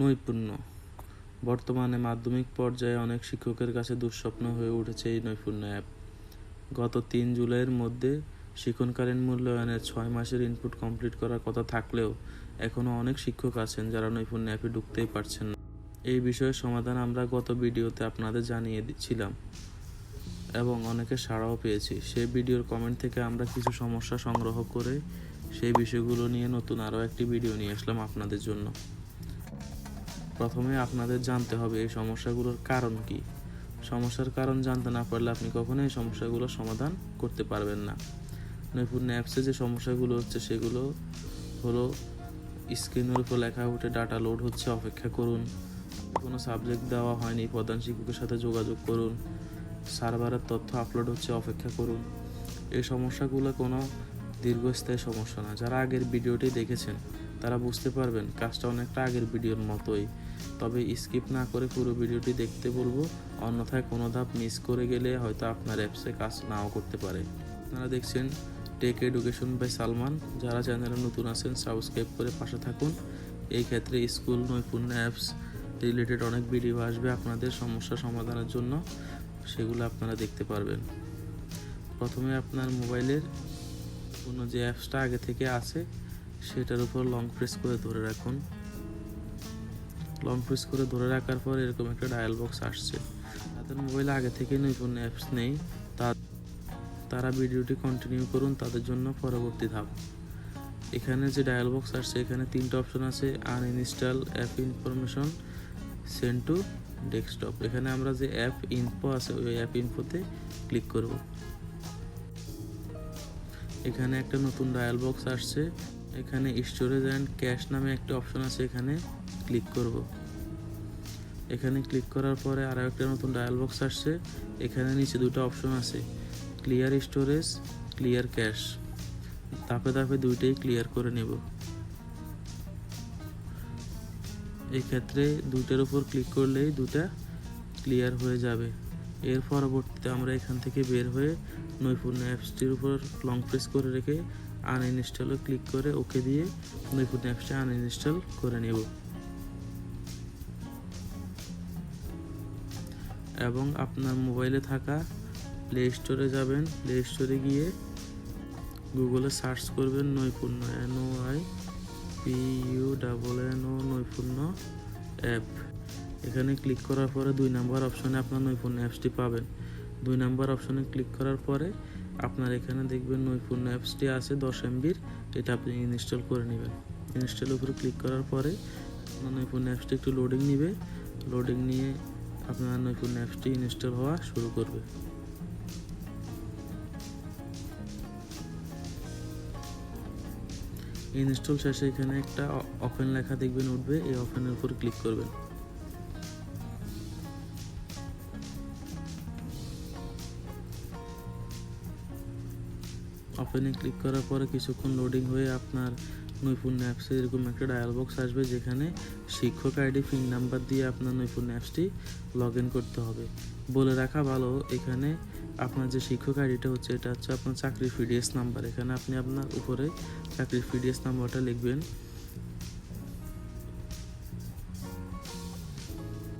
নৈপুণ্য। বর্তমানে মাধ্যমিক পর্যায়ে অনেক শিক্ষকের কাছে দুঃস্বপ্ন হয়ে উঠেছে এই নৈপুণ্য অ্যাপ। গত তিন জুলাইয়ের মধ্যে শিক্ষণকালীন মূল্যায়নের ছয় মাসের ইনপুট কমপ্লিট করার কথা থাকলেও এখনও অনেক শিক্ষক আছেন যারা নৈপুণ্য অ্যাপে ঢুকতেই পারছেন না। এই বিষয়ের সমাধান আমরা গত ভিডিওতে আপনাদের জানিয়ে দিচ্ছিলাম এবং অনেকে সাড়াও পেয়েছি। সেই ভিডিওর কমেন্ট থেকে আমরা কিছু সমস্যা সংগ্রহ করে সেই বিষয়গুলো নিয়ে নতুন আরও একটি ভিডিও নিয়ে আসলাম আপনাদের জন্য। প্রথমে আপনাদের জানতে হবে এই সমস্যাগুলোর কারণ কি। সমস্যার কারণ জানতে না পারলে আপনি কখনোই এই সমস্যাগুলোর সমাধান করতে পারবেন না। নৈপুণ্য অ্যাপসে যে সমস্যাগুলো হচ্ছে সেগুলো হলো স্ক্রিনের উপর লেখা উঠে ডাটা লোড হচ্ছে, অপেক্ষা করুন। কোনো সাবজেক্ট দেওয়া হয়নি, প্রধান শিক্ষকের সাথে যোগাযোগ করুন। সার্ভারের তথ্য আপলোড হচ্ছে, অপেক্ষা করুন। এই সমস্যাগুলো কোনো দীর্ঘস্থায়ী সমস্যা না। যারা আগের ভিডিওটি দেখেছেন, তারা বুঝতে পারবেন, কাজটা অনেকটা আগের ভিডিওর মতোই। তবে স্কিপ না করে পুরো ভিডিওটি দেখতে বলব। অন্যথায় কোনো ধাপ মিস করে গেলে হয়তো আপনার অ্যাপসে কাজ নাও করতে পারে। আপনারা দেখছেন টেক এডুকেশন বাই সালমান। যারা চ্যানেলে নতুন আছেন, সাবস্ক্রাইব করে পাশে থাকুন। এই ক্ষেত্রে স্কুল, নৈপুণ্য অ্যাপস রিলেটেড অনেক ভিডিও আসবে আপনাদের সমস্যা সমাধানের জন্য। সেগুলো আপনারা দেখতে পারবেন। প্রথমে আপনার মোবাইলের কোনো যে অ্যাপসটা আগে থেকে আছে, সেটার উপর লং প্রেস করে ধরে রাখুন। লং প্রেস করে ধরে রাখার পর এরকম একটা ডায়াল বক্স আসছে। তাদের মোবাইলে আগে থেকে নৈপুণ্য অ্যাপস নেই। তা তারা ভিডিওটি কন্টিনিউ করুন, তাদের জন্য পরবর্তী ধাপ। এখানে যে ডায়াল বক্স আসছে, এখানে তিনটা অপশন আছে uninstall app information send to desktop এখানে আমরা যে অ্যাপ ইনফো আছে, ওই অ্যাপ ইনফোতে ক্লিক করব। এখানে একটা নতুন ডায়াল বক্স আসছে। এখানে স্টোরেজ অ্যান্ড ক্যাশ নামে একটা অপশন আছে এখানে। ক্লিক করব। এখানে ক্লিক করার পরে আরও একটা নতুন ডায়াল বক্স আসছে। এখানে নিচে দুটো অপশন আছে। ক্লিয়ার স্টোরেজ ক্লিয়ার ক্যাশ ধাপে ধাপে দুইটাই ক্লিয়ার করে নেব। এই ক্ষেত্রে দুইটার উপর ক্লিক করলেই দুটা ক্লিয়ার হয়ে যাবে। এর পরবর্তীতে আমরা এখান থেকে বের হয়ে নৈপুণ্য অ্যাপসটির উপর লং প্রেস করে রেখে আনইনস্টলে ক্লিক করে ওকে দিয়ে নৈপুণ্য অ্যাপসটা আনইনস্টল করে নেব। এবং আপনার মোবাইলে থাকা প্লে স্টোরে যাবেন। প্লে স্টোরে গিয়ে গুগলে সার্চ করবেন Naipunya N O I P U double N O Naipunya app এখানে ক্লিক করার পরে দুই নাম্বার অপশনে আপনার নৈপুণ্য অ্যাপসটি পাবেন। দুই নাম্বার অপশনে ক্লিক করার পরে আপনার এখানে দেখবেন নৈপুণ্য অ্যাপসটি আছে দশ এমবির এটা আপনি ইনস্টল করে নেবেন। ইনস্টলের উপরে ক্লিক করার পরে আপনার নৈপুণ্য অ্যাপসটি একটু লোডিং নেবে। লোডিং নিয়ে আপনার নৈপুণ্য অ্যাপসটি ইনস্টল হওয়া শুরু করবে। ইনস্টল শেষে এখানে একটা ওপেন লেখা দেখবেন উঠবে, এই ওপেনের উপর ক্লিক করবেন। ওপেনে ক্লিক করার পরে কিছুক্ষণ লোডিং হয়ে আপনার নৈপুণ্য অ্যাপসে এরকম একটা ডায়াল বক্স আসবে যেখানে শিক্ষক আইডি পিন নাম্বার দিয়ে আপনার নৈপুণ্য অ্যাপসটি লগ ইন করতে হবে। বলে রাখা ভালো, এখানে আপনার যে শিক্ষক আইডিটা হচ্ছে, এটা হচ্ছে আপনার চাকরির পিডিএস নাম্বার এখানে আপনি আপনার উপরে চাকরির পিডিএস নাম্বারটা লিখবেন।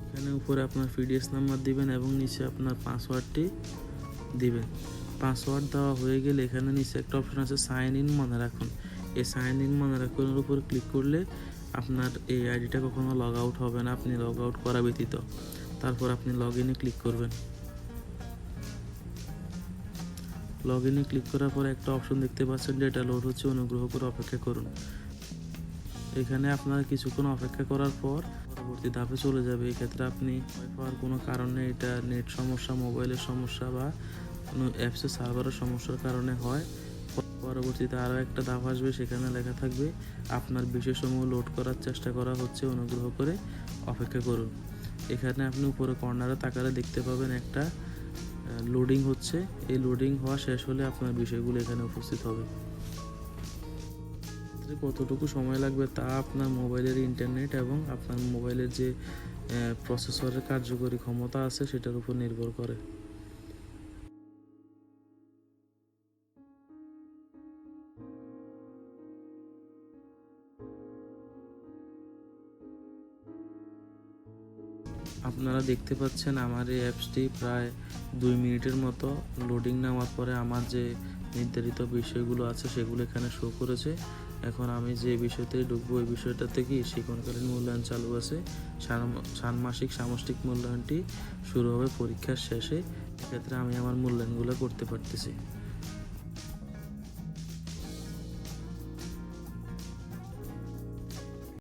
এখানে উপরে আপনার পিডিএস নাম্বার দিবেন এবং নিচে আপনার পাসওয়ার্ডটি দিবেন। পাসওয়ার্ড দেওয়া হয়ে গেলে এখানে নিচে একটা অপশন আছে সাইন ইন মনে রাখুন। এই সাইন ইন মনে রাখুনের উপর ক্লিক করলে আপনার এই আইডিটা কখনো লগ আউট হবে না, আপনি লগ আউট করা ব্যতীত। তারপর আপনি লগ ইনে ক্লিক করবেন। লগ ইনে ক্লিক করার পর একটা অপশন দেখতে পাচ্ছেন ডেটা লোড হচ্ছে, অনুগ্রহ করে অপেক্ষা করুন। এখানে আপনারা কিছুক্ষণ অপেক্ষা করার পর পরবর্তী ধাপে চলে যাবে। এক্ষেত্রে আপনি পাওয়ার কোনো কারণে এটা নেট সমস্যা মোবাইলের সমস্যা বা কোনো অ্যাপসে সার্ভারের সমস্যার কারণে হয়। পরবর্তীতে আরও একটা ধাপ আসবে, সেখানে লেখা থাকবে, আপনার বিষয়সমূহ লোড করার চেষ্টা করা হচ্ছে, অনুগ্রহ করে অপেক্ষা করুন। এখানে আপনি উপরে কর্নারে তাকালে দেখতে পাবেন একটা লোডিং হচ্ছে। এই লোডিং হওয়া শেষ হলে আপনার বিষয়গুলো এখানে উপস্থিত হবে। কতটুকু সময় লাগবে তা আপনার মোবাইলের ইন্টারনেট এবং আপনার মোবাইলের যে প্রসেসরের কার্যকরী ক্ষমতা আছে, সেটার উপর নির্ভর করে। আপনারা দেখতে পাচ্ছেন আমার এই অ্যাপসটি প্রায় দুই মিনিটের মতো লোডিং নেওয়ার পরে আমার যে নির্ধারিত বিষয়গুলো আছে সেগুলো এখানে শো করেছে। এখন আমি যে বিষয়তে ঢুকবো, ওই বিষয়টাতে কি শিক্ষণকালীন মূল্যায়ন চালু আছে। ষান্মাসিক সামষ্টিক মূল্যায়নটি শুরু হবে পরীক্ষার শেষে। এক্ষেত্রে আমি আমার মূল্যায়নগুলো করতে পারতেছি।